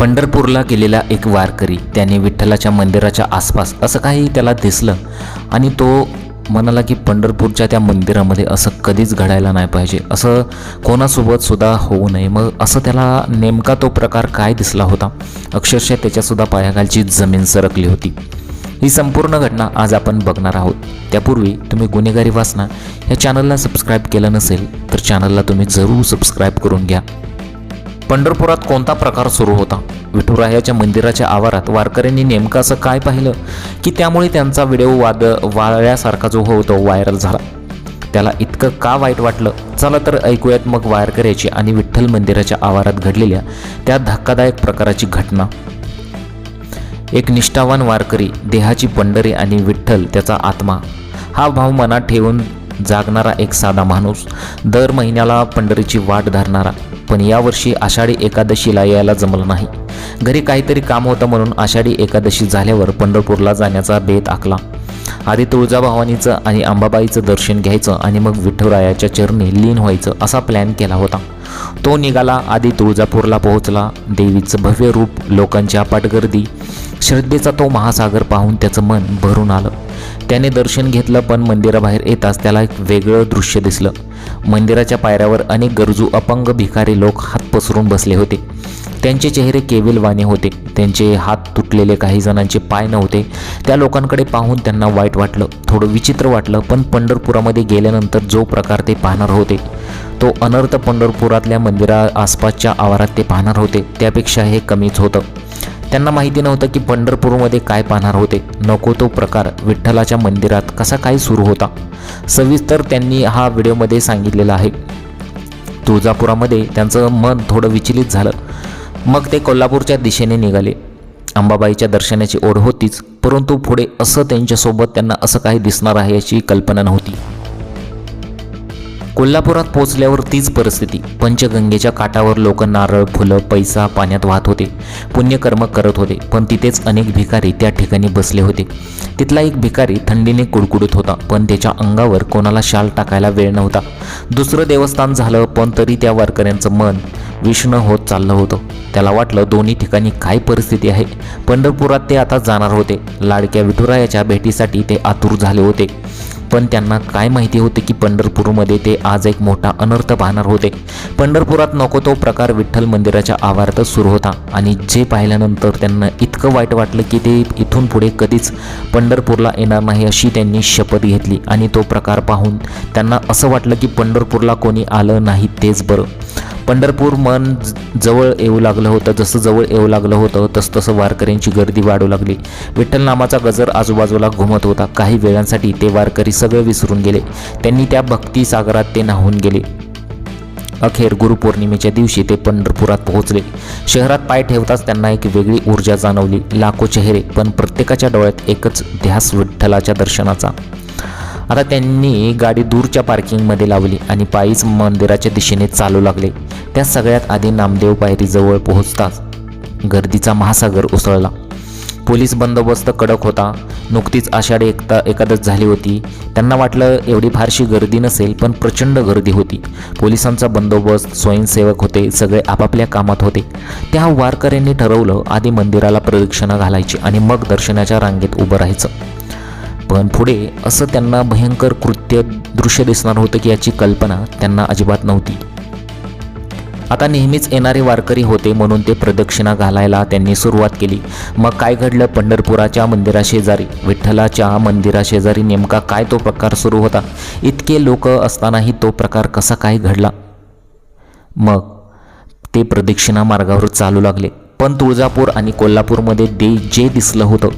पंढरपूरला गेलेला एक वारकरी त्याने विठ्ठलाच्या मंदिराच्या आसपास असं काही त्याला दिसलं आणि तो म्हणाला की पंढरपूरच्या त्या मंदिरामध्ये असं कधीच घडायला नाही पाहिजे. असं कोणासोबत सुद्धा होऊ नये. मग असं त्याला नेमका तो प्रकार काय दिसला होता? अक्षरशः त्याच्यासुद्धा पायाखालची जमीन सरकली होती. ही संपूर्ण घटना आज आपण बघणार आहोत. त्यापूर्वी तुम्ही गुन्हेगारी वाचना. या चॅनलला सबस्क्राईब केलं नसेल तर चॅनलला तुम्ही जरूर सबस्क्राईब करून घ्या. पंढरपुरात कोणता प्रकार सुरू होता? विठुरायाच्या मंदिराच्या आवारात वारकऱ्यांनी नेमकं असं काय पाहिलं? की त्यामुळे त्यांचा व्हिडिओ वाद वाळल्यासारखा जो होतो व्हायरल झाला. त्याला इतकं का वाईट वाटलं? चला तर ऐकूयात मग वारकऱ्याची आणि विठ्ठल मंदिराच्या आवारात घडलेल्या त्या धक्कादायक प्रकाराची घटना. एक निष्ठावान वारकरी देहाची पंढरी आणि विठ्ठल त्याचा आत्मा. हा भाव मनात ठेवून जागणारा एक साधा माणूस दर महिन्याला पंढरीची वाट धरणारा. पण यावर्षी आषाढी एकादशीला यायला जमलं नाही. घरी काहीतरी काम होतं म्हणून आषाढी एकादशी झाल्यावर पंढरपूरला जाण्याचा बेत आखला. आधी तुळजाभवानीचं आणि अंबाबाईचं दर्शन घ्यायचं आणि मग विठ्ठलरायाच्या चरणी लीन व्हायचं असा प्लॅन केला होता. तो निघाला आधी तुळजापूरला पोहोचला. देवीचं भव्य रूप लोकांची अपाट गर्दी श्रद्धेचा तो महासागर पाहून त्याचं मन भरून आलं. त्याने दर्शन घेतलं पण मंदिराबाहेर येताच त्याला एक वेगळं दृश्य दिसलं. मंदिराच्या पायऱ्यावर अनेक गरजू अपंग भिकारी लोक हात पसरून बसले होते. त्यांचे चेहरे केविलवाने होते. त्यांचे हात तुटलेले काही जणांचे पाय नव्हते. त्या लोकांकडे पाहून त्यांना वाईट वाटलं. थोडं विचित्र वाटलं पण पंढरपुरामध्ये गेल्यानंतर जो प्रकार ते पाहणार होते तो अनर्थ पंढरपुरातल्या मंदिरा आसपासच्या आवारात ते पाहणार होते. त्यापेक्षा हे कमीच होतं. त्यांना माहिती नव्हतं की पंढरपूरमध्ये काय पाहणार होते. नको तो प्रकार विठ्ठलाच्या मंदिरात कसा काय सुरू होता. सविस्तर त्यांनी हा व्हिडिओमध्ये सांगितलेला आहे. तुळजापुरामध्ये त्यांचं मन थोडं विचलित झालं. मग ते कोल्हापूरच्या दिशेने निघाले. अंबाबाईच्या दर्शनाची ओढ होतीच परंतु पुढे असं त्यांच्यासोबत त्यांना असं काही दिसणार आहे याची कल्पना नव्हती. कोल्हापुरात पोहोचल्यावर तीच परिस्थिती. पंचगंगेच्या काठावर लोक नारळ फुलं पैसा पाण्यात वाहत होते. पुण्यकर्म करत होते पण तिथेच अनेक भिकारी त्या ठिकाणी बसले होते. तिथला एक भिकारी थंडीने कुडकुडत होता पण त्याच्या अंगावर कोणाला शाल टाकायला वेळ नव्हता. दुसरं देवस्थान झालं पण तरी त्या वारकऱ्यांचं मन विष्ण होत चाललं होतं. त्याला वाटलं दोन्ही ठिकाणी काय परिस्थिती आहे. पंढरपुरात ते आता जाणार होते. लाडक्या विठुरायाच्या भेटीसाठी ते आतुर झाले होते. पण त्यांना काय माहिती होते की पंढरपूरमध्ये ते आज एक मोठा अनर्थ पाहणार होते. पंढरपुरात नको तो प्रकार विठ्ठल मंदिराच्या आवारातच सुरू होता आणि जे पाहिल्यानंतर त्यांना इतकं वाईट वाटलं की ते इथून पुढे कधीच पंढरपूरला येणार नाही अशी त्यांनी शपथ घेतली आणि तो प्रकार पाहून त्यांना असं वाटलं की पंढरपूरला कोणी आलं नाही तेच बरं. पंढरपूर मन ज- जवळ येऊ लागलं होतं जसं जवळ येऊ लागलं होतं तसं तसं वारकऱ्यांची गर्दी वाढू लागली. विठ्ठल नामाचा गजर आजूबाजूला घुमत होता. काही वेळांसाठी ते वारकरी सगळे विसरून गेले. त्यांनी त्या भक्ती सागरात ते न्हावून गेले. अखेर गुरुपौर्णिमेच्या दिवशी ते पंढरपुरात पोहोचले. शहरात पाय ठेवताच त्यांना एक वेगळी ऊर्जा जाणवली. लाखो चेहरे पण प्रत्येकाच्या डोळ्यात एकच ध्यास विठ्ठलाच्या दर्शनाचा. आता त्यांनी गाडी दूरच्या पार्किंगमध्ये लावली आणि पायीच मंदिराच्या दिशेने चालू लागले. त्या सगळ्यात आधी नामदेव पायरीजवळ पोहोचताच गर्दीचा महासागर उसळला. पोलीस बंदोबस्त कडक होता. नुकतीच आषाढी एकता एकादश झाली होती. त्यांना वाटलं एवढी फारशी गर्दी नसेल पण प्रचंड गर्दी होती. पोलिसांचा बंदोबस्त स्वयंसेवक होते सगळे आपापल्या कामात होते. त्या वारकऱ्यांनी ठरवलं आधी मंदिराला प्रदक्षिणा घालायची आणि मग दर्शनाच्या रांगेत उभं राहायचं. पण पुढे असं त्यांना भयंकर कृत्य दृश्य दिसणार होतं की याची कल्पना त्यांना अजिबात नव्हती. आता नेहमीच येणारे वारकरी होते म्हणून ते प्रदक्षिणा घालायला त्यांनी सुरुवात केली. मग काय घडलं? पंढरपुराच्या मंदिराशेजारी विठ्ठलाच्या मंदिराशेजारी नेमका काय तो प्रकार सुरू होता? इतके लोक असतानाही तो प्रकार कसा काय घडला? मग ते प्रदक्षिणा मार्गावर चालू लागले. पण तुळजापूर आणि कोल्हापूरमध्ये दे जे दिसलं होतं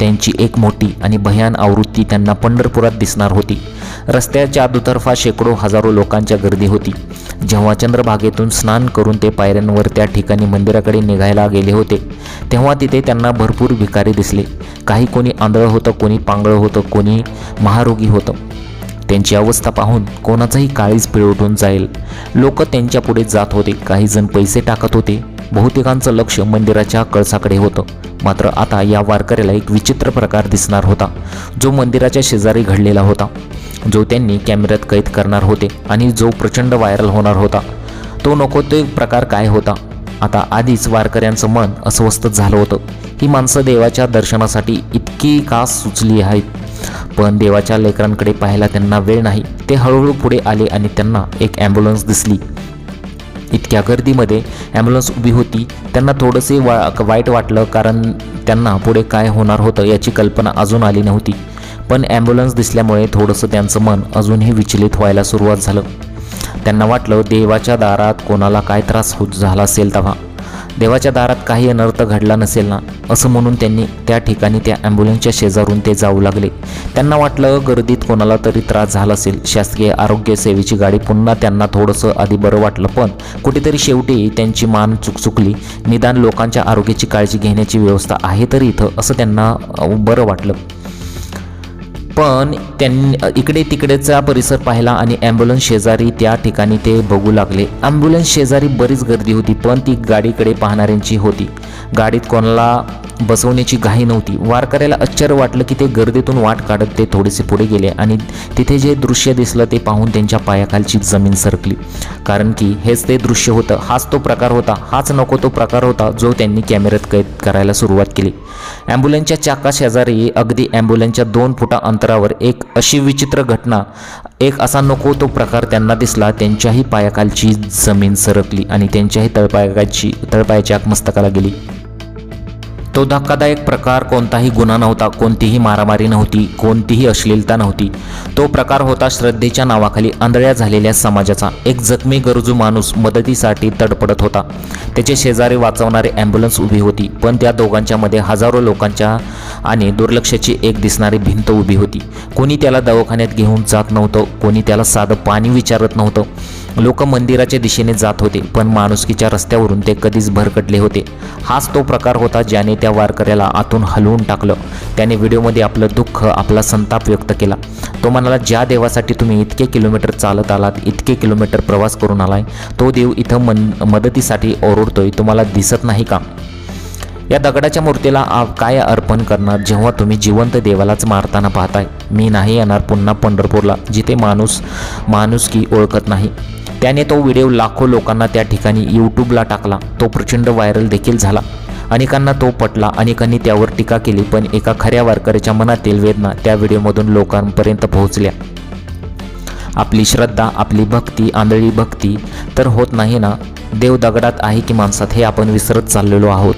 त्यांची एक मोठी आणि भयान आवृत्ती त्यांना पंढरपुरात दिसणार होती. रस्त्याच्या दुतर्फा शेकडो हजारो लोकांच्या गर्दी होती. जेव्हा चंद्रभागेतून स्नान करून ते पायऱ्यांवर त्या ठिकाणी मंदिराकडे निघायला गेले होते तेव्हा तिथे त्यांना भरपूर भिकारी दिसले. काही कोणी आंधळं होतं कोणी पांगळं होतं कोणी महारोगी होतं. त्यांची अवस्था पाहून कोणाचाही काळीज पिळवटून जाईल. लोक त्यांच्यापुढे जात होते. काही जण पैसे टाकत होते. बहुतेकांचं लक्ष मंदिराच्या कळसाकडे होतं. मात्र आता या वारकऱ्याला एक विचित्र प्रकार दिसणार होता. जो मंदिराच्या शेजारी घडलेला होता. जो त्यांनी कॅमेऱ्यात कैद करणार होते आणि जो प्रचंड व्हायरल होणार होता. तो नको ते प्रकार काय होता? आता आधीच वारकऱ्यांचं मन अस्वस्थ झालं होतं. ही माणसं देवाच्या दर्शनासाठी इतकी का सुचली आहेत? पण देवाच्या लेकरांकडे पाहायला त्यांना वेळ नाही. ते हळूहळू पुढे आले आणि त्यांना एक ॲम्ब्युलन्स दिसली. इतक्या गर्दीमध्ये ॲम्ब्युलन्स उभी होती. त्यांना थोडंसे वा वाईट वाटलं कारण त्यांना पुढे काय होणार होतं याची कल्पना अजून आली नव्हती. पण ॲम्ब्युलन्स दिसल्यामुळे थोडंसं त्यांचं मन अजूनही विचलित व्हायला सुरुवात झालं. त्यांना वाटलं देवाच्या दारात कोणाला काय त्रास होत झाला असेल तेव्हा. देवाच्या दारात काही अनर्थ घडला नसेल ना? असं म्हणून त्यांनी त्या ठिकाणी त्या ॲम्ब्युलन्सच्या शेजारून ते जाऊ लागले. त्यांना वाटलं गर्दीत कोणाला तरी त्रास झाला असेल. शासकीय आरोग्य सेवेची गाडी पुन्हा त्यांना थोडंसं आधी बरं वाटलं पण कुठेतरी शेवटी त्यांची मान चुकचुकली निदान लोकांच्या आरोग्याची काळजी घेण्याची व्यवस्था आहे तरी इथं असं त्यांना बरं वाटलं. पण त्यांनी इकडे तिकडेचा परिसर पाहिला आणि ॲम्ब्युलन्स शेजारी त्या ठिकाणी ते बघू लागले. ॲम्ब्युलन्स शेजारी बरीच गर्दी होती पण ती गाडीकडे पाहणाऱ्यांची होती. गाडीत कोणाला बसवण्याची घाई नव्हती. वारकऱ्याला आश्चर्य वाटलं की ते गर्दीतून वाट काढत ते थोडेसे पुढे गेले आणि तिथे जे दृश्य दिसलं ते पाहून त्यांच्या पायाखालची जमीन सरकली. कारण की हेच ते दृश्य होतं. हाच तो प्रकार होता. हाच नको तो प्रकार होता जो त्यांनी कॅमेऱ्यात कैद करायला सुरुवात केली. ॲम्ब्युलन्सच्या चाका शेजारी अगदी ॲम्ब्युलन्सच्या दोन फुटा अंतरावर एक अशी विचित्र घटना एक असा नको तो प्रकार त्यांना दिसला. त्यांच्याही पायाखालची जमीन सरकली आणि त्यांच्याही तळपायाची तळपायाच्या मस्तकाला गेली. तो धक्कादायक प्रकार कोणताही गुन्हा नव्हता कोणतीही मारामारी नव्हती कोणतीही अश्लीलता नव्हती. तो प्रकार होता श्रद्धेच्या नावाखाली आंधळ्या झालेल्या समाजाचा. एक जखमी गरजू माणूस मदतीसाठी तडपडत होता. त्याचे शेजारी वाचवणारी ॲम्ब्युलन्स उभी होती पण त्या दोघांच्या मध्ये हजारो लोकांच्या आणि दुर्लक्षाची एक दिसणारी भिंत उभी होती. कोणी त्याला दवाखान्यात घेऊन जात नव्हतं कोणी त्याला साधं पाणी विचारत नव्हतं. लोक मंदिराच्या दिशेने जात होते पण माणुसकीच्या रस्त्यावरून ते कधीच भरकटले होते. हाच तो प्रकार होता ज्याने त्या वारकऱ्याला आतून हलवून टाकलं. त्याने व्हिडिओमध्ये आपलं दुःख आपला संताप व्यक्त केला. तो म्हणाला ज्या देवासाठी तुम्ही इतके किलोमीटर चालत आलात इतके किलोमीटर प्रवास करून आलाय तो देव इथं मन मदतीसाठी ओरडतोय तुम्हाला दिसत नाही का? या दगडाच्या मूर्तीला आ- काय अर्पण करणार जेव्हा तुम्ही जिवंत देवालाच मारताना पाहताय? मी नाही येणार पुन्हा पंढरपूरला जिथे माणूस माणुसकी ओळखत नाही. त्याने तो व्हिडिओ लाखो लोकांना त्या ठिकाणी यूट्यूबला टाकला. तो प्रचंड व्हायरल देखील झाला. अनेकांना तो पटला. अनेकांनी त्यावर टीका केली पण एका खऱ्या वारकऱ्याच्या मनातील वेदना त्या व्हिडिओमधून लोकांपर्यंत पोहोचल्या. आपली श्रद्धा आपली भक्ती आंधळी भक्ती तर होत नाही ना? देव दगडात आहे की माणसात हे आपण विसरत चाललेलो आहोत.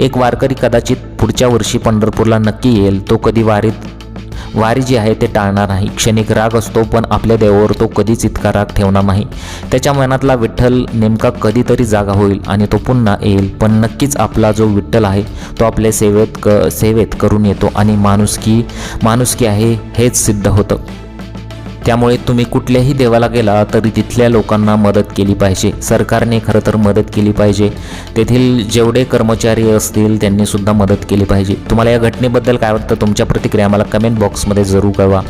एक वारकरी कदाचित पुढच्या वर्षी पंढरपूरला नक्की येईल. तो कधी वारीत वारी जी आहे ते टाळणार नाही. क्षणिक राग असतो पण आपल्या देवावर तो कधीच इतका राग ठेवणार नाही. त्याच्या मनातला विठ्ठल नेमका कधीतरी जागा होईल आणि तो पुन्हा येईल. पण नक्कीच आपला जो विठ्ठल आहे तो आपल्या सेवेत क सेवेत करून येतो आणि माणुसकी माणुसकी आहे हेच सिद्ध होतं. त्यामुळे तुम्ही कुठल्याही देवाला गेला तरी तिथल्या लोकांना मदत केली पाहिजे. सरकारने खरं तर मदत केली पाहिजे. तेथील जेवढे कर्मचारी असतील त्यांनी सुद्धा मदत केली पाहिजे. तुम्हाला या घटनेबद्दल काय वाटतं? तुमच्या प्रतिक्रिया मला कमेंट बॉक्समध्ये जरूर कळवा.